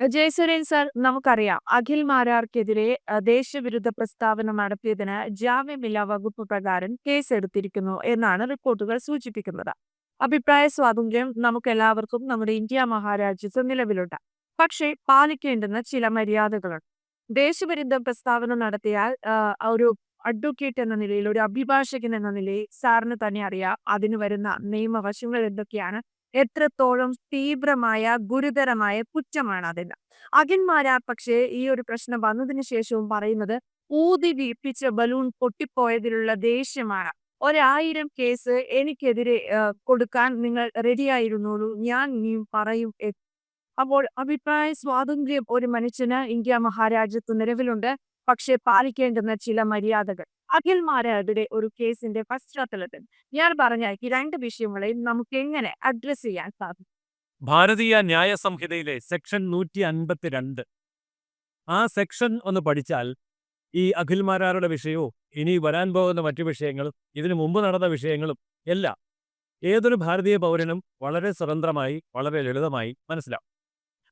ജയസുരേൻ sir നമുക്കറിയാം അഖിൽ മാരാർക്കെതിരെ ദേശവിരുദ്ധ പ്രസ്താവന നടത്തിയതിന് ജാമ്യമില്ലാ വകുപ്പ് പ്രകാരം കേസെടുത്തിരിക്കുന്നു എന്നാണ് റിപ്പോർട്ടുകൾ സൂചിപ്പിക്കുന്നത്. അഭിപ്രായ സ്വാതന്ത്ര്യം നമുക്ക് എല്ലാവർക്കും നമ്മുടെ ഇന്ത്യ മഹാരാജ്യത്ത് നിലവിലുണ്ട്. പക്ഷേ പാലിക്കേണ്ടുന്ന ചില മര്യാദകളുണ്ട്. ദേശവിരുദ്ധ പ്രസ്താവന നടത്തിയാൽ ഒരു അഡ്വക്കേറ്റ് എന്ന നിലയിൽ, ഒരു അഭിഭാഷകൻ എന്ന നിലയിൽ സാറിന് തന്നെ അറിയാം അതിന് വരുന്ന നിയമവശങ്ങൾ എന്തൊക്കെയാണ്. എത്രത്തോളം തീവ്രമായ, ഗുരുതരമായ കുറ്റമാണ് അതിന് അഖിന്മാരാ പക്ഷേ ഈ ഒരു പ്രശ്നം വന്നതിന് ശേഷവും പറയുന്നത് ഊതി വീപ്പിച്ച ബലൂൺ പൊട്ടിപ്പോയതിലുള്ള ദേഷ്യമാണ്. ഒരായിരം കേസ് എനിക്കെതിരെ കൊടുക്കാൻ നിങ്ങൾ റെഡിയായിരുന്നോളൂ. ഞാൻ ഇനിയും പറയും അപ്പോൾ അഭിപ്രായ സ്വാതന്ത്ര്യം ഒരു മനുഷ്യന് ഇന്ത്യ മഹാരാജ്യത്ത് നിലവിലുണ്ട്. പക്ഷേ പാലിക്കേണ്ടുന്ന ചില മര്യാദകൾ. അഖിൽ മാരാരുടെ ഒരു കേസിന്റെ പശ്ചാത്തലത്തിൽ ഞാൻ പറഞ്ഞ ഈ രണ്ട് വിഷയങ്ങളെയും നമുക്ക് എങ്ങനെ അഡ്രസ് ചെയ്യാൻ സാധിക്കും? ഭാരതീയ ന്യായ സംഹിതയിലെ സെക്ഷൻ 152 ആ സെക്ഷൻ ഒന്ന് പഠിച്ചാൽ ഈ അഖിൽ മാരാരുടെ വിഷയവും ഇനി വരാൻ പോകുന്ന മറ്റു വിഷയങ്ങളും ഇതിനു മുമ്പ് നടന്ന വിഷയങ്ങളും എല്ലാം ഏതൊരു ഭാരതീയ പൗരനും വളരെ സ്വതന്ത്രമായി വളരെ ലളിതമായി മനസ്സിലാവും.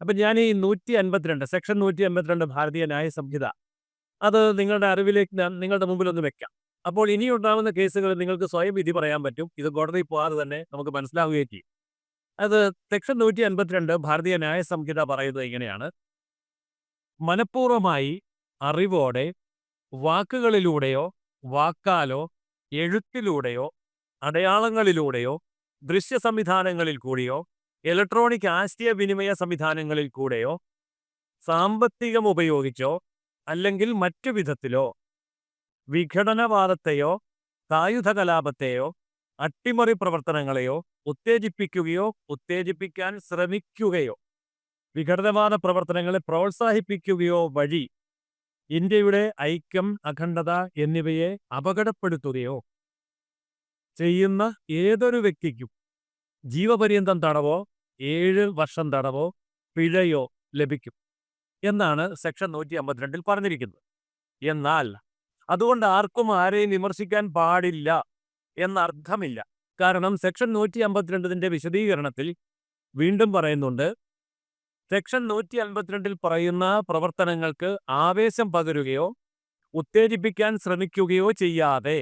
അപ്പം ഞാൻ ഈ 152 സെക്ഷൻ 152 ഭാരതീയ ന്യായ സംഹിത അത് നിങ്ങളുടെ അറിവിലേക്ക് ഞാൻ നിങ്ങളുടെ മുമ്പിൽ ഒന്ന് വെക്കാം. അപ്പോൾ ഇനി ഉണ്ടാകുന്ന കേസുകൾ നിങ്ങൾക്ക് സ്വയം വിധി പറയാൻ പറ്റും. ഇത് കോടതി പോകാതെ തന്നെ നമുക്ക് മനസ്സിലാവുകയും ചെയ്യും. അത് സെക്ഷൻ 152 ഭാരതീയ ന്യായ സംഹിത പറയുന്നത് ഇങ്ങനെയാണ്. മനഃപൂർവമായി അറിവോടെ വാക്കുകളിലൂടെയോ വാക്കാലോ എഴുത്തിലൂടെയോ അടയാളങ്ങളിലൂടെയോ ദൃശ്യ സംവിധാനങ്ങളിൽ കൂടിയോ ഇലക്ട്രോണിക് ആശയവിനിമയ സംവിധാനങ്ങളിൽ കൂടെയോ സാമ്പത്തികം ഉപയോഗിച്ചോ അല്ലെങ്കിൽ മറ്റു വിധത്തിലോ വിഘടനവാദത്തെയോ സായുധ കലാപത്തെയോ അട്ടിമറി പ്രവർത്തനങ്ങളെയോ ഉത്തേജിപ്പിക്കുകയോ ഉത്തേജിപ്പിക്കാൻ ശ്രമിക്കുകയോ വിഘടനവാദ പ്രവർത്തനങ്ങളെ പ്രോത്സാഹിപ്പിക്കുകയോ വഴി ഇന്ത്യയുടെ ഐക്യം അഖണ്ഡത എന്നിവയെ അപകടപ്പെടുത്തുകയോ ചെയ്യുന്ന ഏതൊരു വ്യക്തിക്കും ജീവപര്യന്തം തടവോ ഏഴ് വർഷം തടവോ പിഴയോ ലഭിക്കും. എന്നാണ് സെക്ഷൻ നൂറ്റി അമ്പത്തിരണ്ടിൽ പറഞ്ഞിരിക്കുന്നത്. എന്നാൽ അതുകൊണ്ട് ആർക്കും ആരെയും വിമർശിക്കാൻ പാടില്ല എന്നർത്ഥമില്ല. കാരണം സെക്ഷൻ 152ന്റെ വിശദീകരണത്തിൽ വീണ്ടും പറയുന്നുണ്ട് സെക്ഷൻ 152ൽ പറയുന്ന പ്രവർത്തനങ്ങൾക്ക് ആവേശം പകരുകയോ ഉത്തേജിപ്പിക്കാൻ ശ്രമിക്കുകയോ ചെയ്യാതെ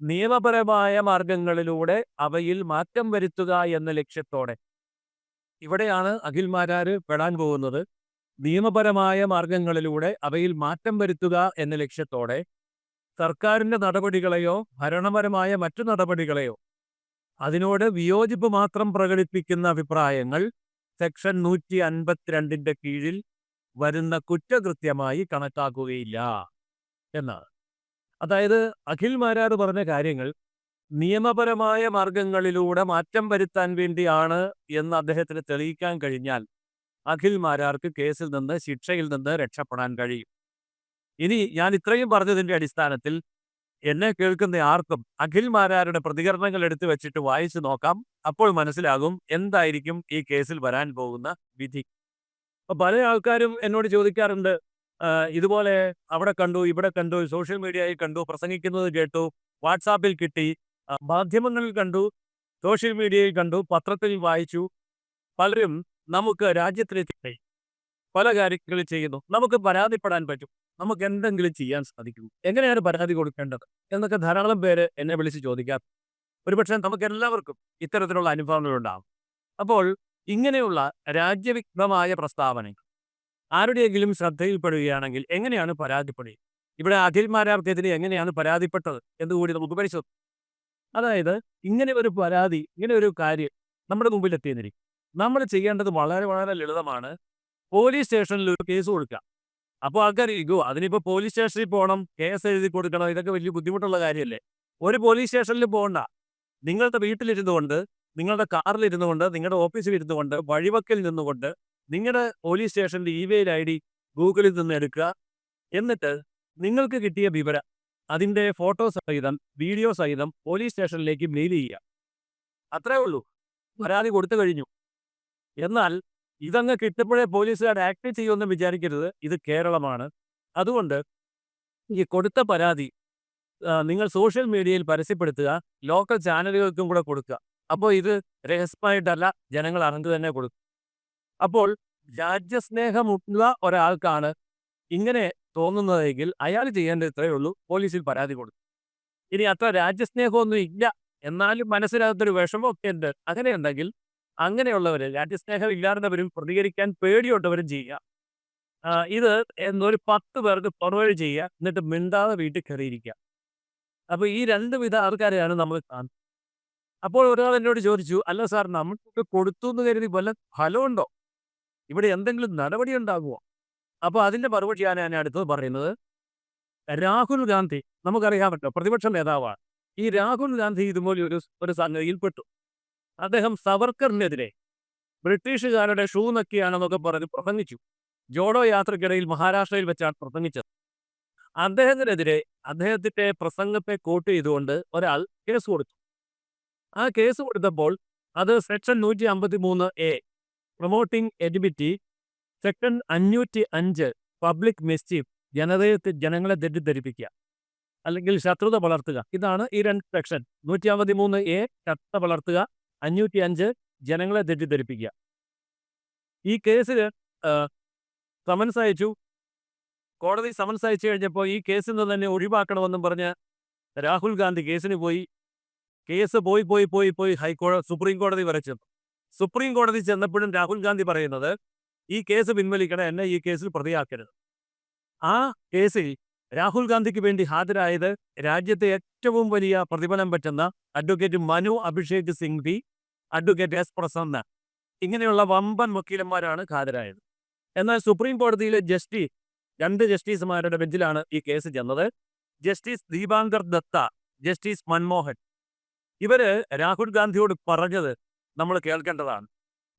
നിയമപരമായ മാർഗങ്ങളിലൂടെ അവയിൽ മാറ്റം വരുത്തുക എന്ന ലക്ഷ്യത്തോടെ ഇവിടെയാണ് അഖിൽ മാരാർ പെടാൻ പോകുന്നത്. നിയമപരമായ മാർഗങ്ങളിലൂടെ അവയിൽ മാറ്റം വരുത്തുക എന്ന ലക്ഷ്യത്തോടെ സർക്കാരിന്റെ നടപടികളെയോ ഭരണപരമായ മറ്റു നടപടികളെയോ അതിനോട് വിയോജിപ്പ് മാത്രം പ്രകടിപ്പിക്കുന്ന അഭിപ്രായങ്ങൾ സെക്ഷൻ 152ന്റെ കീഴിൽ വരുന്ന കുറ്റകൃത്യമായി കണക്കാക്കുകയില്ല എന്നാണ്. അതായത് അഖിൽ മാരാർ പറഞ്ഞ കാര്യങ്ങൾ നിയമപരമായ മാർഗങ്ങളിലൂടെ മാറ്റം വരുത്താൻ വേണ്ടിയാണ് എന്ന് അദ്ദേഹത്തിന് തെളിയിക്കാൻ കഴിഞ്ഞാൽ അഖിൽ മാരാർക്ക് കേസിൽ നിന്ന് ശിക്ഷയിൽ നിന്ന് രക്ഷപ്പെടാൻ കഴിയും. ഇനി ഞാൻ ഇത്രയും പറഞ്ഞതിന്റെ അടിസ്ഥാനത്തിൽ എന്നെ കേൾക്കുന്ന ആർക്കും അഖിൽ മാരാരുടെ പ്രതികരണങ്ങൾ എടുത്തു വെച്ചിട്ട് വായിച്ചു നോക്കാം. അപ്പോൾ മനസ്സിലാകും എന്തായിരിക്കും ഈ കേസിൽ വരാൻ പോകുന്ന വിധി. പല ആൾക്കാരും എന്നോട് ചോദിക്കാറുണ്ട് ഇതുപോലെ അവിടെ കണ്ടു, ഇവിടെ കണ്ടു, സോഷ്യൽ മീഡിയയിൽ കണ്ടു, പ്രസംഗിക്കുന്നത് കേട്ടു, വാട്സാപ്പിൽ കിട്ടി, മാധ്യമങ്ങളിൽ കണ്ടു, സോഷ്യൽ മീഡിയയിൽ കണ്ടു, പത്രത്തിൽ വായിച്ചു. പലരും നമുക്ക് രാജ്യത്തിലേക്ക് പല കാര്യങ്ങൾ ചെയ്യുന്നു. നമുക്ക് പരാതിപ്പെടാൻ പറ്റും. നമുക്ക് എന്തെങ്കിലും ചെയ്യാൻ സാധിക്കും. എങ്ങനെയാണ് പരാതി കൊടുക്കേണ്ടത് എന്നൊക്കെ ധാരാളം പേര് എന്നെ വിളിച്ച് ചോദിക്കാം ഒരുപക്ഷെ നമുക്ക് എല്ലാവർക്കും ഇത്തരത്തിലുള്ള അനുഭവങ്ങളുണ്ടാകും അപ്പോൾ ഇങ്ങനെയുള്ള രാജ്യവിഘ്നമായ പ്രസ്താവനകൾ ആരുടെയെങ്കിലും ശ്രദ്ധയിൽപ്പെടുകയാണെങ്കിൽ എങ്ങനെയാണ് പരാതിപ്പെടുക? ഇവിടെ അഖിൽ മാരാർക്കെതിരെ എങ്ങനെയാണ് പരാതിപ്പെട്ടത് എന്ന് കൂടി നമുക്ക് പരിശോധിക്കാം. അതായത് ഇങ്ങനെ ഒരു പരാതി, ഇങ്ങനെ ഒരു കാര്യം നമ്മുടെ മുമ്പിൽ എത്തിയെന്നിരിക്കും. നമ്മൾ ചെയ്യേണ്ടത് വളരെ വളരെ ലളിതമാണ്. പോലീസ് സ്റ്റേഷനിൽ ഒരു കേസ് കൊടുക്കുക. അപ്പോൾ ആൾക്കാർ ഇരിക്കുവോ അതിനിപ്പോൾ പോലീസ് സ്റ്റേഷനിൽ പോകണം, കേസ് എഴുതി കൊടുക്കണം, ഇതൊക്കെ വലിയ ബുദ്ധിമുട്ടുള്ള കാര്യമല്ലേ? ഒരു പോലീസ് സ്റ്റേഷനിൽ പോകണ്ട. നിങ്ങളുടെ വീട്ടിലിരുന്നു കൊണ്ട്, നിങ്ങളുടെ കാറിലിരുന്നു കൊണ്ട്, നിങ്ങളുടെ ഓഫീസിൽ ഇരുന്നു കൊണ്ട്, വഴിവക്കിൽ നിന്നുകൊണ്ട് നിങ്ങളുടെ പോലീസ് സ്റ്റേഷന്റെ ഇമെയിൽ ഡി ഗൂഗിളിൽ നിന്ന് എടുക്കുക. എന്നിട്ട് നിങ്ങൾക്ക് കിട്ടിയ വിവരം അതിന്റെ ഫോട്ടോ സഹിതം, വീഡിയോ സഹിതം പോലീസ് സ്റ്റേഷനിലേക്ക് മെയിൽ ചെയ്യുക. അത്രേ ഉള്ളൂ. പരാതി കൊടുത്തു കഴിഞ്ഞു. എന്നാൽ ഇതങ്ങ് കിട്ടുമ്പോഴേ പോലീസുകാർ ആക്ട് ചെയ്യുമെന്ന് വിചാരിക്കരുത്. ഇത് കേരളമാണ്. അതുകൊണ്ട് ഈ കൊടുത്ത പരാതി നിങ്ങൾ സോഷ്യൽ മീഡിയയിൽ പരസ്യപ്പെടുത്തുക. ലോക്കൽ ചാനലുകൾക്കും കൂടെ കൊടുക്കുക. അപ്പോൾ ഇത് രഹസ്യമായിട്ടല്ല ജനങ്ങൾ അറിഞ്ഞു തന്നെ കൊടുക്കും. അപ്പോൾ രാജ്യസ്നേഹമുള്ള ഒരാൾക്കാണ് ഇങ്ങനെ തോന്നുന്നതെങ്കിൽ അയാൾ ചെയ്യേണ്ടത് ഇത്രയേ ഉള്ളൂ പോലീസിൽ പരാതി കൊടുക്കും ഇനി അത്ര രാജ്യസ്നേഹമൊന്നും ഇല്ല എന്നാലും മനസ്സിനകത്തൊരു വിഷമമൊക്കെ ഉണ്ട് അങ്ങനെയുണ്ടെങ്കിൽ അങ്ങനെയുള്ളവർ രാജ്യസ്നേഹം ഇല്ലാത്തവരും പ്രതികരിക്കാൻ പേടിയുള്ളവരും ചെയ്യുക. ഇത് എന്നൊരു പത്ത് പേർക്ക് ഫോർവേഡ് ചെയ്യുക എന്നിട്ട് മിണ്ടാതെ വീട്ടിൽ കയറിയിരിക്കുക. അപ്പൊ ഈ രണ്ട് വിധ ആൾക്കാരെയാണ് നമ്മൾ കാണുന്നത്. അപ്പോൾ ഒരാൾ എന്നോട് ചോദിച്ചു അല്ല സാർ നമ്മൾക്ക് കൊടുത്തു എന്ന് കരുതി വല്ല ഫലമുണ്ടോ? ഇവിടെ എന്തെങ്കിലും നടപടി ഉണ്ടാകുമോ? അപ്പോൾ അതിന്റെ മറുപടിയാണ് ഞാൻ അടുത്തത് പറയുന്നത് രാഹുൽ ഗാന്ധി നമുക്കറിയാമല്ലോ പ്രതിപക്ഷ നേതാവാണ്. ഈ രാഹുൽ ഗാന്ധി ഇതുപോലെ ഒരു ഒരു സംഗതിയിൽപ്പെട്ടു അദ്ദേഹം സവർക്കറിനെതിരെ ബ്രിട്ടീഷുകാരുടെ ഷൂ നക്കിയാണെന്നൊക്കെ പറഞ്ഞ് പ്രസംഗിച്ചു. ജോഡോ യാത്രക്കിടയിൽ മഹാരാഷ്ട്രയിൽ വെച്ചാണ് പ്രസംഗിച്ചത്. അദ്ദേഹത്തിനെതിരെ അദ്ദേഹത്തിന്റെ പ്രസംഗത്തെ കോട്ട് ചെയ്തുകൊണ്ട് ഒരാൾ കേസ് കൊടുത്തു. ആ കേസ് കൊടുത്തപ്പോൾ അത് സെക്ഷൻ നൂറ്റി അമ്പത്തി മൂന്ന് എ പ്രൊമോട്ടിംഗ് എഡിബിറ്റി സെക്ഷൻ അഞ്ഞൂറ്റി അഞ്ച് പബ്ലിക് മിസ്ചീഫ് ജനതയെ ജനങ്ങളെ തെറ്റിദ്ധരിപ്പിക്കുക അല്ലെങ്കിൽ ശത്രുത വളർത്തുക. ഇതാണ് ഈ രണ്ട് സെക്ഷൻ. നൂറ്റി അമ്പത്തി മൂന്ന് എ ശത്രുത വളർത്തുക അഞ്ഞൂറ്റി അഞ്ച് ജനങ്ങളെ തെറ്റിദ്ധരിപ്പിക്കുക. ഈ കേസിൽ സമൻസ് അയച്ചു. കോടതി സമൻസ് അയച്ചു കഴിഞ്ഞപ്പോൾ ഈ കേസിൽ നിന്ന് തന്നെ ഒഴിവാക്കണമെന്നും പറഞ്ഞ് രാഹുൽ ഗാന്ധി കേസിന് പോയി. കേസ് പോയി പോയി പോയി പോയി ഹൈക്കോടതി സുപ്രീം കോടതി വരെ ചെന്നു. സുപ്രീം കോടതി ചെന്നപ്പോഴും രാഹുൽ ഗാന്ധി പറയുന്നത് ഈ കേസ് പിൻവലിക്കണം എന്നെ ഈ കേസിൽ പ്രതിയാക്കരുത്. ആ കേസിൽ രാഹുൽ ഗാന്ധിക്ക് വേണ്ടി ഹാജരായത് രാജ്യത്തെ ഏറ്റവും വലിയ പ്രതിഫലം പറ്റുന്ന advocate Manu Abhishek Singhvi advocate S Prasanna. ഇങ്ങനെയുള്ള വമ്പൻ വക്കീലന്മാരാണ് ഹാജരായത്. എന്നാൽ സുപ്രീം കോടതിയിലെ ജസ്റ്റിസ് രണ്ട് ജസ്റ്റിസുമാരുടെ ബെഞ്ചിലാണ് ഈ കേസ് ചെന്നത്. Justice Dipankar Datta justice Manmohan. ഇവർ രാഹുൽ ഗാന്ധിയോട് പറഞ്ഞത് നമ്മൾ കേൾക്കേണ്ടതാണ്.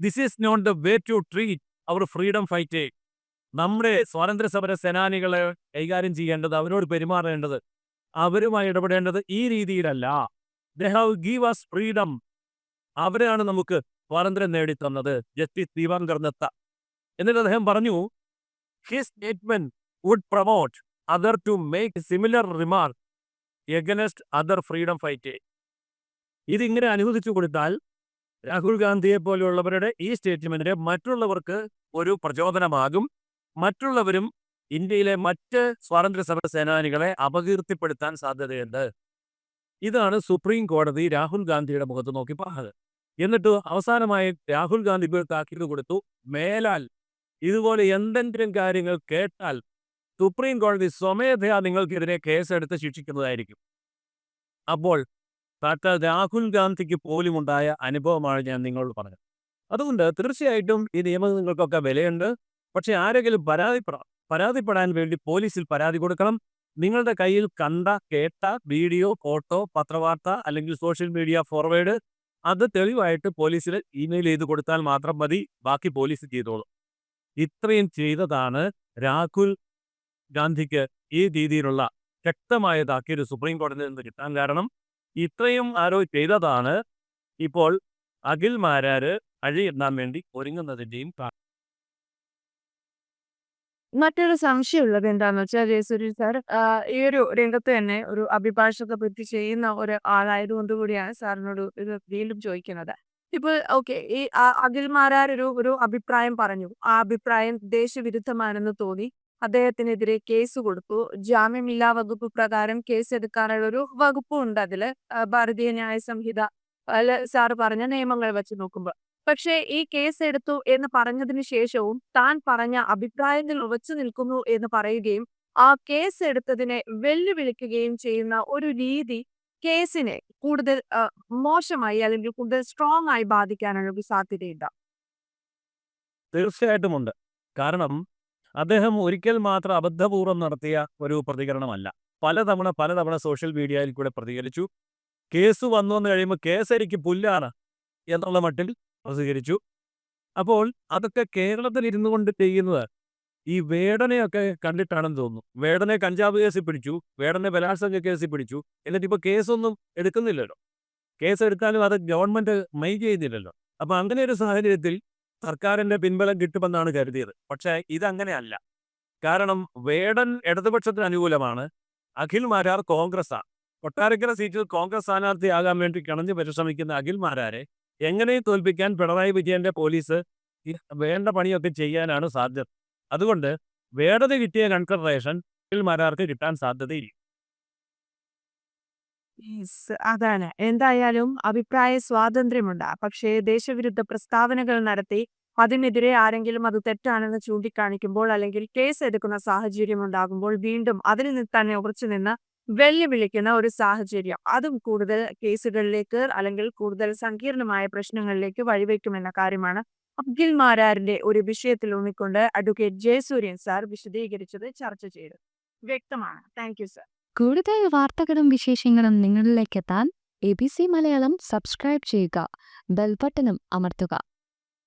This is not the way to treat our freedom fight നമ്മുടെ സ്വാതന്ത്ര്യ സമര സേനാനികളെ കൈകാര്യം ചെയ്യേണ്ടത് അവരോട് പെരുമാറേണ്ടത് അവരുമായി ഇടപെടേണ്ടത് ഈ രീതിയിലല്ല. They have give us freedom അവരാണ് നമുക്ക് സ്വാതന്ത്ര്യം നേടിത്തന്നത്. ജസ്റ്റിസ് ദീപാങ്കർ ദത്ത എന്നിട്ട് അദ്ദേഹം പറഞ്ഞു his statement would promote other to make similar remark against other freedom fight ഇതിങ്ങനെ അനുവദിച്ചു കൊടുത്താൽ രാഹുൽ ഗാന്ധിയെ പോലെയുള്ളവരുടെ ഈ സ്റ്റേറ്റ്മെന്റ് മറ്റുള്ളവർക്ക് ഒരു പ്രചോദനമാകും. മറ്റുള്ളവരും ഇന്ത്യയിലെ മറ്റ് സ്വാതന്ത്ര്യ സമര സേനാനികളെ അപകീർത്തിപ്പെടുത്താൻ സാധ്യതയുണ്ട്. ഇതാണ് സുപ്രീം കോടതി രാഹുൽ ഗാന്ധിയുടെ മുഖത്ത് നോക്കി പറഞ്ഞത് എന്നിട്ട് അവസാനമായി രാഹുൽ ഗാന്ധി ഇപ്പോൾ താക്കീത് കൊടുത്തു. മേലാൽ ഇതുപോലെ എന്തെങ്കിലും കാര്യങ്ങൾ കേട്ടാൽ സുപ്രീം കോടതി സ്വമേധയാ നിങ്ങൾക്കെതിരെ കേസെടുത്ത് ശിക്ഷിക്കുന്നതായിരിക്കും. അപ്പോൾ ഡോക്ടർ രാഹുൽ ഗാന്ധിക്ക് പോലും ഉണ്ടായ അനുഭവമാണ് ഞാൻ നിങ്ങളോട് പറഞ്ഞത്. അതുകൊണ്ട് തീർച്ചയായിട്ടും ഈ നിയമങ്ങൾക്കൊക്കെ വിലയുണ്ട്. പക്ഷെ ആരെങ്കിലും പരാതിപ്പെടാം പരാതിപ്പെടാൻ വേണ്ടി പോലീസിൽ പരാതി കൊടുക്കണം. നിങ്ങളുടെ കയ്യിൽ കണ്ട കേട്ട വീഡിയോ ഫോട്ടോ പത്രവാർത്ത അല്ലെങ്കിൽ സോഷ്യൽ മീഡിയ ഫോർവേഡ് അത് തെളിവായിട്ട് പോലീസിൽ ഇമെയിൽ ചെയ്ത് കൊടുത്താൽ മാത്രം മതി. ബാക്കി പോലീസ് ചെയ്തോളും. ഇത്രയും ചെയ്തതാണ് രാഹുൽ ഗാന്ധിക്ക് ഈ രീതിയിലുള്ള ശക്തമായ താക്കീത് സുപ്രീം കോടതിയിൽ നിന്ന് കിട്ടാൻ കാരണം. ഇത്രയും ആരോ ചെയ്തതാണ്. ഇപ്പോൾ അഖിൽ മാരാര് അഴിയിടാൻ വേണ്ടി ഒരുങ്ങുന്നതിന്റെയും മറ്റൊരു സംശയമുള്ളത് എന്താന്ന് വെച്ചാൽ ജയസൂര്യ സാർ ഈ ഒരു രംഗത്ത് തന്നെ ഒരു അഭിഭാഷക വൃത്തി ചെയ്യുന്ന ഒരു ആളായതുകൊണ്ട് കൂടിയാണ് സാറിനോട് ഇത് വീണ്ടും ചോദിക്കുന്നത്. ഇപ്പൊ ഓക്കെ ഈ അഖിൽ മാരാർ ഒരു ഒരു അഭിപ്രായം പറഞ്ഞു. ആ അഭിപ്രായം ദേശവിരുദ്ധമാണെന്ന് തോന്നി. അദ്ദേഹത്തിനെതിരെ കേസ് കൊടുത്തു. ജാമ്യമില്ലാ വകുപ്പ് പ്രകാരം കേസ് എടുക്കാനുള്ള ഒരു വകുപ്പും ഉണ്ട് അതിൽ ഭാരതീയ ന്യായ സംഹിത അല്ല സാറ് പറഞ്ഞ നിയമങ്ങൾ വെച്ച് നോക്കുമ്പോൾ. പക്ഷേ ഈ കേസ് എടുത്തു എന്ന് പറഞ്ഞതിന് ശേഷവും താൻ പറഞ്ഞ അഭിപ്രായത്തിൽ ഉറച്ചു നിൽക്കുന്നു എന്ന് പറയുകയും ആ കേസ് എടുത്തതിനെ വെല്ലുവിളിക്കുകയും ചെയ്യുന്ന ഒരു രീതി കേസിനെ കൂടുതൽ മോശമായി അല്ലെങ്കിൽ കൂടുതൽ സ്ട്രോങ് ആയി ബാധിക്കാനുള്ള സാധ്യതയുണ്ട്. തീർച്ചയായിട്ടുമുണ്ട് കാരണം അദ്ദേഹം ഒരിക്കൽ മാത്രം അബദ്ധപൂർവം നടത്തിയ ഒരു പ്രതികരണമല്ല. പലതവണ പലതവണ സോഷ്യൽ മീഡിയയിൽ കൂടെ പ്രതികരിച്ചു. കേസ് വന്നു എന്ന് കഴിയുമ്പോൾ കേസ് പുല്ലാണ് എന്നുള്ള മട്ടിൽ പ്രതികരിച്ചു അപ്പോൾ അതൊക്കെ കേരളത്തിൽ ഇരുന്നു കൊണ്ട് ചെയ്യുന്നത് ഈ വേടനെയൊക്കെ കണ്ടിട്ടാണെന്ന് തോന്നുന്നു. വേടനെ കഞ്ചാവ് കേസിൽ പിടിച്ചു വേടനെ ബലാത്സംഗ കേസിൽ പിടിച്ചു. എന്നിട്ട് ഇപ്പോൾ കേസൊന്നും എടുക്കുന്നില്ലല്ലോ. കേസ് എടുത്താലും അത് ഗവൺമെന്റ് മെയ് ചെയ്യുന്നില്ലല്ലോ. അപ്പൊ അങ്ങനെ ഒരു സാഹചര്യത്തിൽ സർക്കാരിന്റെ പിൻബലം കിട്ടുമെന്നാണ് കരുതിയത്. പക്ഷേ ഇതങ്ങനെയല്ല. കാരണം വേടൻ ഇടതുപക്ഷത്തിന് അനുകൂലമാണ്. അഖിൽ മാരാർ കോൺഗ്രസ്സാണ്. കൊട്ടാരക്കര സീറ്റിൽ കോൺഗ്രസ് സ്ഥാനാർത്ഥിയാകാൻ വേണ്ടി കിണഞ്ഞു പരിശ്രമിക്കുന്ന അഖിൽ മാരാരെ എങ്ങനെയും തോൽപ്പിക്കാൻ പിണറായി വിജയന്റെ പോലീസ് വേണ്ട പണിയൊക്കെ ചെയ്യാനാണ് സാധ്യത. അതുകൊണ്ട് വേണ്ടത് കിട്ടിയ കൺസിഡറേഷൻ മാരാർക്ക് കിട്ടാൻ സാധ്യതയില്ല. അതാണ്. എന്തായാലും അഭിപ്രായ സ്വാതന്ത്ര്യമുണ്ട്. പക്ഷേ ദേശവിരുദ്ധ പ്രസ്താവനകൾ നടത്തി അതിനെതിരെ ആരെങ്കിലും അത് തെറ്റാണെന്ന് ചൂണ്ടിക്കാണിക്കുമ്പോൾ അല്ലെങ്കിൽ കേസ് എടുക്കുന്ന സാഹചര്യം ഉണ്ടാകുമ്പോൾ വീണ്ടും അതിൽ തന്നെ ഉറച്ചു നിന്ന് വെല്ലുവിളിക്കുന്ന ഒരു സാഹചര്യം. അതും കൂടുതൽ കേസുകളിലേക്ക് അല്ലെങ്കിൽ കൂടുതൽ സങ്കീർണമായ പ്രശ്നങ്ങളിലേക്ക് വഴിവെക്കുമെന്ന കാര്യമാണ് അബ്ദുൽ മാരാറിന്റെ ഒരു വിഷയത്തിൽ ഊന്നിക്കൊണ്ട് അഡ്വക്കേറ്റ് ജയസൂര്യൻ സാർ വിശദീകരിച്ചത് ചർച്ച ചെയ്തു വ്യക്തമാണ്. Thank you sir. കൂടുതൽ വാർത്തകളും വിശേഷങ്ങളും നിങ്ങളിലേക്കെത്താൻ A B C Malayalam subscribe ചെയ്യുക. ബെൽബട്ടനും അമർത്തുക.